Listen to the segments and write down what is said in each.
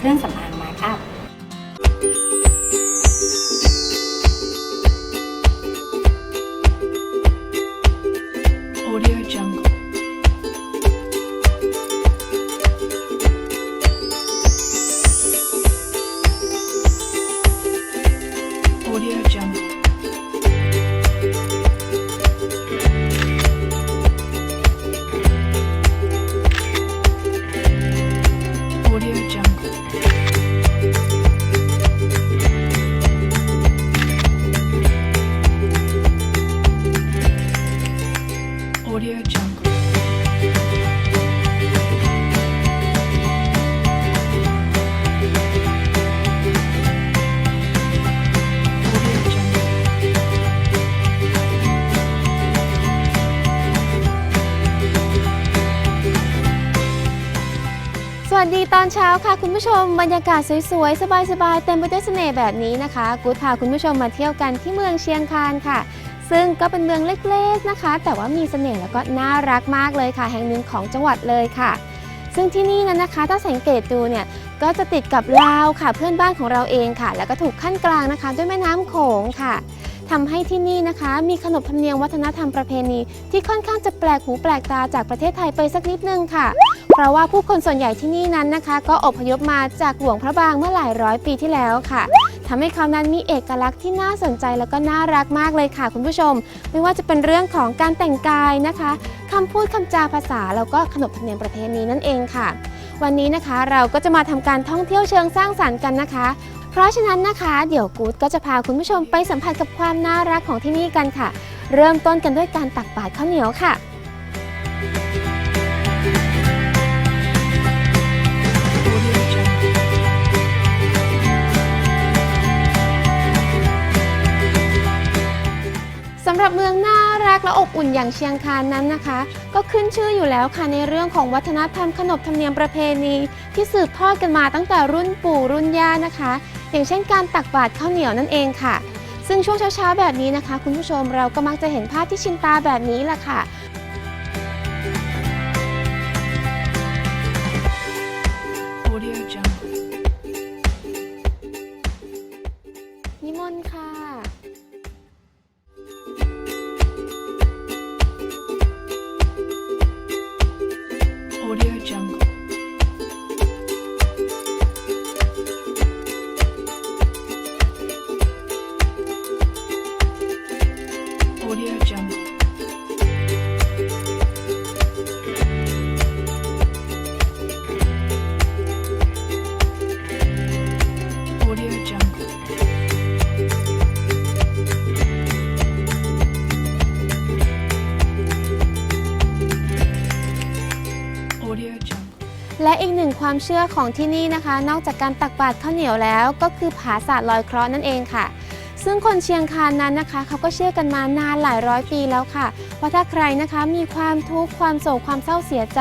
เครื่องสำอาง เช้าค่ะคุณผู้ชมบรรยากาศสวยๆ สบายๆ เต็มไปด้วยเสน่ห์แบบนี้นะคะกูดพาคุณผู้ชมมาเที่ยวกันที่เมืองเชียงคานค่ะ ซึ่งก็เป็นเมืองเล็กๆนะคะ แต่ว่ามีเสน่ห์แล้วก็น่ารักมากเลยค่ะ แห่งหนึ่งของจังหวัดเลยค่ะ ซึ่งที่นี่นั้นนะคะ ถ้าสังเกตดูเนี่ยก็จะติดกับลาวค่ะเพื่อนบ้านของเราเองค่ะ แล้วก็ถูกขั้นกลางนะคะ ด้วยแม่น้ำโขงค่ะ ทำให้ที่นี่นะคะ มีขนบธรรมเนียมวัฒนธรรมประเพณี ที่ค่อนข้างจะแปลกหูแปลกตาจากประเทศไทยไปสักนิดนึงค่ะ เพราะว่าผู้คนส่วนใหญ่ที่นี่นั้นนะคะ ก็อพยพมาจากหลวงพระบางเมื่อหลายร้อยปีที่แล้วค่ะทำให้เขานั้นมีเอกลักษณ์ที่น่าสนใจแล้วก็น่ารักมากเลยค่ะ คุณผู้ชม ไม่ว่าจะเป็นเรื่องของการแต่งกายนะคะคำพูดคำจาภาษาแล้วก็ขนบธรรมเนียมประเพณีนั่นเองค่ะ วันนี้นะคะเราก็จะมาทำการท่องเที่ยวเชิงสร้างสรรค์กันนะคะ เพราะฉะนั้นนะคะ เดี๋ยวกู๊ดก็จะพาคุณผู้ชมไปสัมผัสกับความน่ารักของที่นี่กันค่ะ เริ่มต้นกันด้วยการตักบาตรข้าวเหนียวค่ะ สำหรับเมืองน่ารักและอบอุ่นอย่างเชียงคานนั้นนะคะ ก็ขึ้นชื่ออยู่แล้วค่ะในเรื่องของวัฒนธรรมขนบธรรมเนียมประเพณี ที่สืบทอดกันมาตั้งแต่รุ่นปู่รุ่นย่านะคะ อย่างเช่นการตักบาตรข้าวเหนียวนั่นเองค่ะ ซึ่งช่วงเช้าๆแบบนี้นะคะ คุณผู้ชมเราก็มักจะเห็นภาพที่ชินตาแบบนี้แหละค่ะ อีกหนึ่งความเชื่อของที่นี่นะคะ นอกจากการตักบาตรข้าวเหนียวแล้ว ก็คือผาศาสตร์ลอยเคราะห์นั่นเองค่ะ ซึ่งคนเชียงคานนั้นนะคะเขาก็เชื่อกันมานานหลายร้อยปีแล้วค่ะว่าถ้าใครนะคะมีความทุกข์ความโศกความเศร้าเสียใจ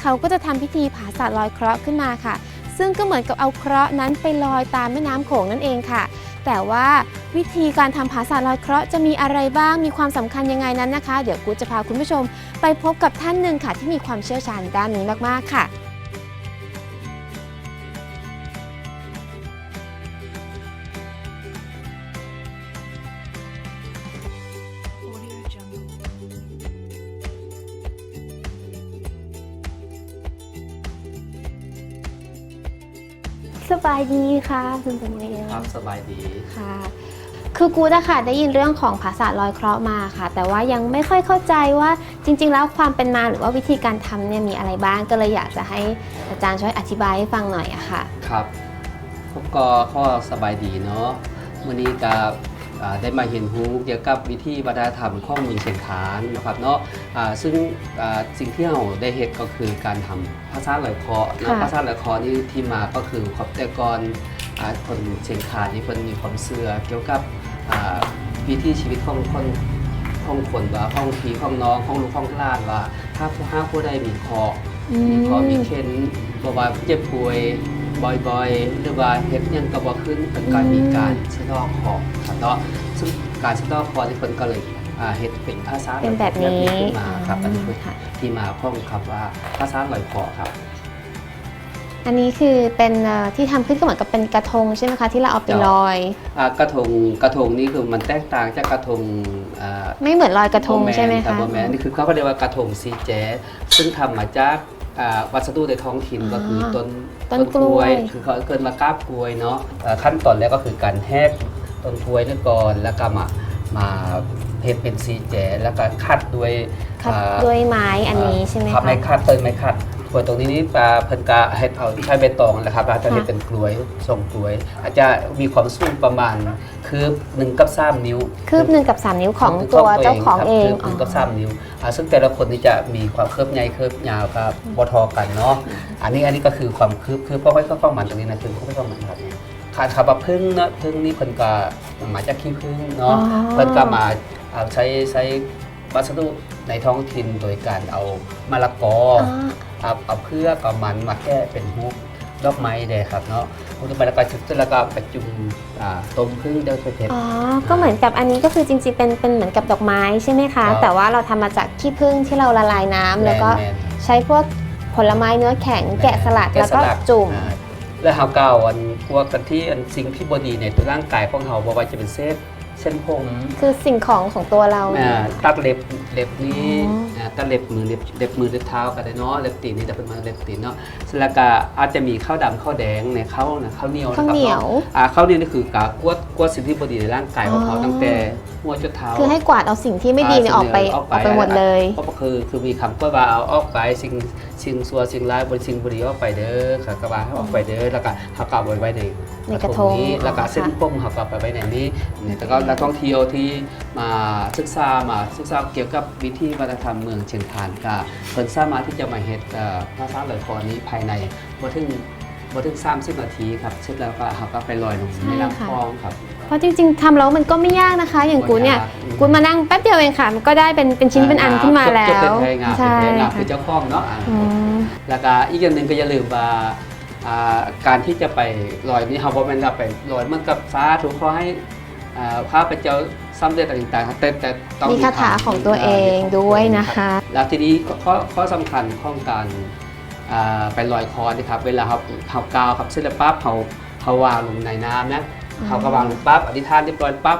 เขาก็จะทำพิธีผาศาสตร์ลอยเคราะห์ขึ้นมาค่ะ ซึ่งก็เหมือนกับเอาเคราะห์นั้นไปลอยตามแม่น้ำโขงนั่นเองค่ะแต่ว่าวิธีการทำผาศาสตร์ลอยเคราะห์จะมีอะไรบ้าง มีความสำคัญยังไงนั้นนะคะ เดี๋ยวกูจะพาคุณผู้ชม ไปพบกับท่านหนึ่งค่ะที่มีความเชี่ยวชาญด้านนี้มาก ๆ ค่ะ สบายดีค่ะคุณสมัยครับสบายดีค่ะ คือกูดอะค่ะได้ยินเรื่องของภาษาทลอยเคราะห์มาค่ะ แต่ว่ายังไม่ค่อยเข้าใจว่าจริง ๆ แล้วความเป็นมาหรือว่าวิธีการทำเนี่ยมีอะไรบ้างก็เลยอยากจะให้อาจารย์ช่วยอธิบายให้ฟังหน่อยอะค่ะ ครับพวกก็ข้อสบายดีเนาะมื้อนี้กับอ่าได้มาเห็นรู้เกี่ยวกับวิธีวัฒนธรรมของเมืองเชียงคานนะครับเนาะอ่า ซึ่งอ่าสิ่งที่เราได้เห็นก็คือการทำภาษาลอยคอเนาะค่ะภาษาลอยคอนี่ที่มาก็คือขอบแต่ก่อนอ่าคนเชียงคานนี่เพิ่นมีความเชื่อเกี่ยวกับอ่าวิถีชีวิตของคนของคนว่าของพี่ของน้องของลูกของหล้านว่าถ้าผู้ห้าผู้ใดมีคออืมีคอมีมเข็นบอกว่าเจ็บป่วยบ่อยๆ หรือว่าเฮ็ดหยังก็บ่ขึ้นเป็นการมีการชะลอคอครับเนาะซึ่งการชะลอคอที่เพิ่นก็เลย อ่าเฮ็ดเป็นภาษาเป็นแบบนี้ขึ้นมาครับอันนี้คือค่ะ ที่มาของคำว่าภาษาลอยคอครับ อันนี้คือเป็นเอ่อที่ทำขึ้นก็เหมือนกับเป็นกระทงใช่ไหมคะที่เราเอาไปลอย อ่ากระทงกระทงนี่คือมันแตกต่างจากกระทงอ่า ไม่เหมือนลอยกระทงโบแนใช่ไหมรับคะ โบแมนนี่คือเขาก็เรียกว่ากระทงซีแจ๊สซึ่งทำมาจากอ่าวัสดุในท้องถิ่นอ่าก็คือต้นต้นกล้วย คือเขาเกินมากราบกล้วยเนาะเอ่อขั้นตอนแรกก็คือการแหกต้นกล้วยนี่ก่อนแล้วก็มา มาเฮ็ดเป็นซีแจ๊สแล้วก็คัดด้วยคัดอ่าด้วยไม้อันนี้ใช่ไหมครับคะไม้คัดเติมไม้คัดกล้วยตรงนี้นี่ปลาเพิ่นกะเฮ็ดเอาใช้ใบตองนะครับแล้วจะเฮ็ดค่ะเป็นกล้วยทรงกล้วย อาจจะมีความสูงประมาณคืบหนึ่งกับสามนิ้ว คืบหนึ่งกับสามนิ้วของตัวเจ้าของเองคืบหนึ่งกับสามนิ้วอ่าซึ่งแต่ละคนนี่จะมีความคืบใหญ่คืบยาวครับบทอกันเนาะอันนี้อันนี้ก็คือความคืบคือเพราะว่าข้าวมันตรงนี้นะคือข้าวมันครับ ขาดคำว่าพึ่งเนาะพึ่งนี่เพิ่นก็มาจากขี้พึ่งเนาะอ๋อ เพิ่นก็มาเอาใช้ใช้วัสดุในท้องถิ่นโดยการเอามะละกออ๋อเอาเอาเพือกเอามันมาแก้เป็นฮุกดอกไม้แดงครับเนาะฮุกดอกไม้แล้วก็ชุบเสร็จแล้วก็ไปจุ่มอ่าต้มพึ่งเดือดเผ็ดอ๋อ ก็เหมือนกับอันนี้ก็คือจริงๆ เป็นเป็นเหมือนกับดอกไม้ใช่ไหมครัคะ บ แต่ว่าเราทำมาจากขี้ผึ้งที่เราละลายน้ำๆแล้วก็ม่นใช้พวกผลไม้เนื้อแข็งๆแกะสลัดแกะแล้วก็สลัดจุ่ม อ่าแล้วเฮาก้าวอัน พวกกันที่อันสิ่งที่บ่ดีในตัวร่างกายของเฮาบ่ว่าจะเป็นเส้นเส้นผม คือสิ่งของของตัวเรา อ่าตัดเล็บเล็บนี้อ๋ออ่าตัดเล็บมือเล็บเล็บมือเล็บเท้าก็ได้เนาะเล็บตีนนี่แต่เป็นมาเล็บตีนเนาะแล้วก็อาจจะมีข้าวดำข้าวแดงในข้าวนะข้าวเหนียวะครับข้าวเหนียวอ่าข้าวเหนียวนี่คือกากวดกวดสิ่งที่บ่ดีในร่างกายของเขาอ๋อ ตั้งแต่หัวจนเท้า คือให้กวาดเอาสิ่งที่ไม่ดีเนี่ยออกไปออกไปหมดเลย ก็คือคือมีคำก็ว่าเอาออกไปสิ่งสิ่งสัวสิ่งร้ายบนสิ่งบุรีออกไปเด้อค่ะก็ว่าให้ออกไปเด้อแล้วก็เขาก็เอาไว้ในในกระทงนี้แล้วก็อ๋อเส้นค่ะผมเขาก็เอาไปไว้ในนี้เนี่ยแต่ก็นักท่องเที่ยวที่มาศึกษามาศึกษาเกี่ยวกับวิธีวัฒนธรรมเมืองเชียงคานก็เพิ่นสามารถที่จะมาเฮ็ดเอ่อภาษาเลยคอนี้ภายในบ่ถึงบ่ถึง30นาทีครับเสร็จแล้วก็เขาก็ไปลอยลงในลำคลองครับเพราะจริง ๆทำแล้วมันก็ไม่ยากนะคะ อย่างกูเนี่ยบ่ยา กอืมกูมานั่งแป๊บเดียวเองค่ะ มันก็ได้เป็นเป็นชิ้นเป็นอันขึ้นมาแล้จบวเป็นไทยงามใช่เป็นไทยงามค่ะคือเจ้าของเนาะอ่าอืมแล้วก็อีกอย่างหนึ่งก็อย่าลืมว่าอ่าการที่จะไปลอยนี่เขาบอกมันเราไปลอยเหมันกับฟ้าถูกขอให้อ่าพระพเจ้าสำเร็จต่างๆแต่แต่ต้องมีคาถาของตัวเองด้วยนะคะ แล้วทีนี้ข้อข้อสำคัญของการอ่าไปลอยคอนะครับ เวลาเขาเขากาวครับเสร็จแล้วปั๊บเขาเขาวางลงในน้ำนะอ๋อ เขาก็วางลงปั๊บอธิษฐานเรียบร้อยปั๊บ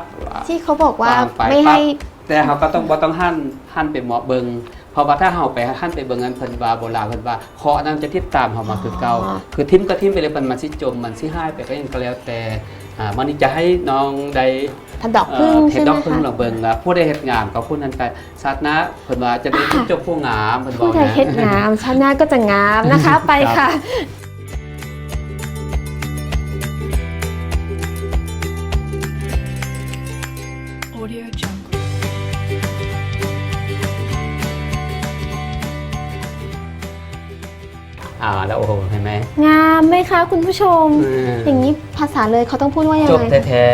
ที่เขาบอกว่าวางไปไม่ให้แต่เขาก็ต้องบ่ต้องหั่นหั่นไปเหมาะเบิงเพราะว่าถ้าเขาไปหั่นไปเบิงนั้นเพิ่นว่าโบราณเพิ่นว่าเคาะนั้นจะทิ่ตามเขามาคือเก่าอ๋อคือทิ่มก็ทิ่มไปเลยมันมันสิจมมันสิหายไปก็ยังก็แล้วแต่อ่ามันนี่จะให้น้องได้ทันดอกพึ่งเอ่อเฮ็ใช่ดไหดมอกพึ่งคะลองเบิงละผู้ได้เฮ็ดงามก็ผู้นั้นไปศาสนาเพิ่นว่าจะได้จบผู้งามเพิ่นบอผู้กใดนะเฮ็ดงามชาติหน้าก็จะงามนะคะไปค่ะ Audio Jungle. อ่าแล้วโอ้โหเห็นไหมงามไหมคะคุณผู้ชมอืมอย่างนี้ภาษาเลยเขาต้องพูดว่ายังจบไง แท้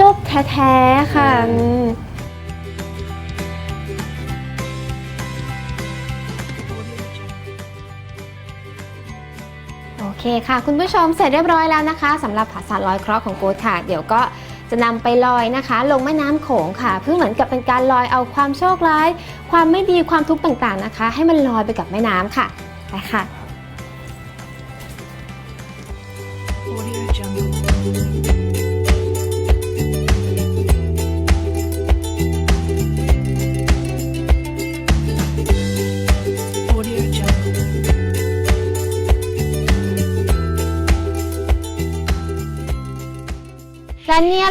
จบแท้ๆค่ะอืมอืม Audio Jungle. โอเคค่ะ คุณผู้ชมเสร็จเรียบร้อยแล้วนะคะสำหรับภาษาลอยเคราะห์ของโกดค่ะ เดี๋ยวก็ จะนำไปลอยนะคะ ลงแม่น้ำโขงค่ะ เพื่อเหมือนกับเป็นการลอยเอาความโชคร้าย ความไม่ดีความทุกข์ต่างๆนะคะ ให้มันลอยไปกับแม่น้ำค่ะไปค่ะ Audio Jungle.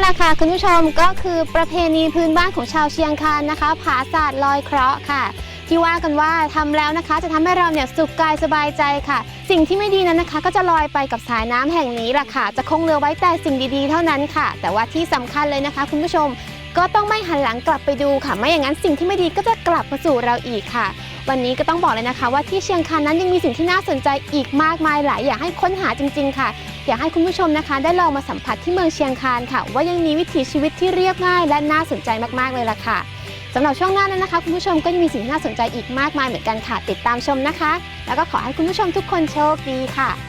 และเนี่ยแหละค่ะคุณผู้ชมก็คือประเพณีพื้นบ้านของชาวเชียงคานนะคะผาศาสตร์ลอยเคราะห์ค่ะ ที่ว่ากันว่าทำแล้วนะคะ จะทำให้เราเนี่ยสุขกายสบายใจค่ะ สิ่งที่ไม่ดีนั้นนะคะ ก็จะลอยไปกับสายน้ำแห่งนี้แหละค่ะ จะคงเหลือไว้แต่สิ่งดีๆ เท่านั้นค่ะ แต่ว่าที่สำคัญเลยนะคะ คุณผู้ชมก็ต้องไม่หันหลังกลับไปดูค่ะ ไม่อย่างนั้นสิ่งที่ไม่ดีก็จะกลับมาสู่เราอีกค่ะ วันนี้ก็ต้องบอกเลยนะคะ ว่าที่เชียงคานนั้นยังมีสิ่งที่น่าสนใจอีกมากมายหลายอย่างให้ค้นหาจริง ๆ ค่ะ อยากให้คุณผู้ชมนะคะ ได้ลองมาสัมผัสที่เมืองเชียงคานค่ะ ว่ายังมีวิถีชีวิตที่เรียบง่าย และน่าสนใจมากๆเลยล่ะค่ะสำหรับช่วงหน้านั้นนะคะคุณผู้ชมก็ยังมีสิ่งที่น่าสนใจอีกมากมายเหมือนกันค่ะ ติดตามชมนะคะ แล้วก็ขอให้คุณผู้ชมทุกคนโชคดีค่ะ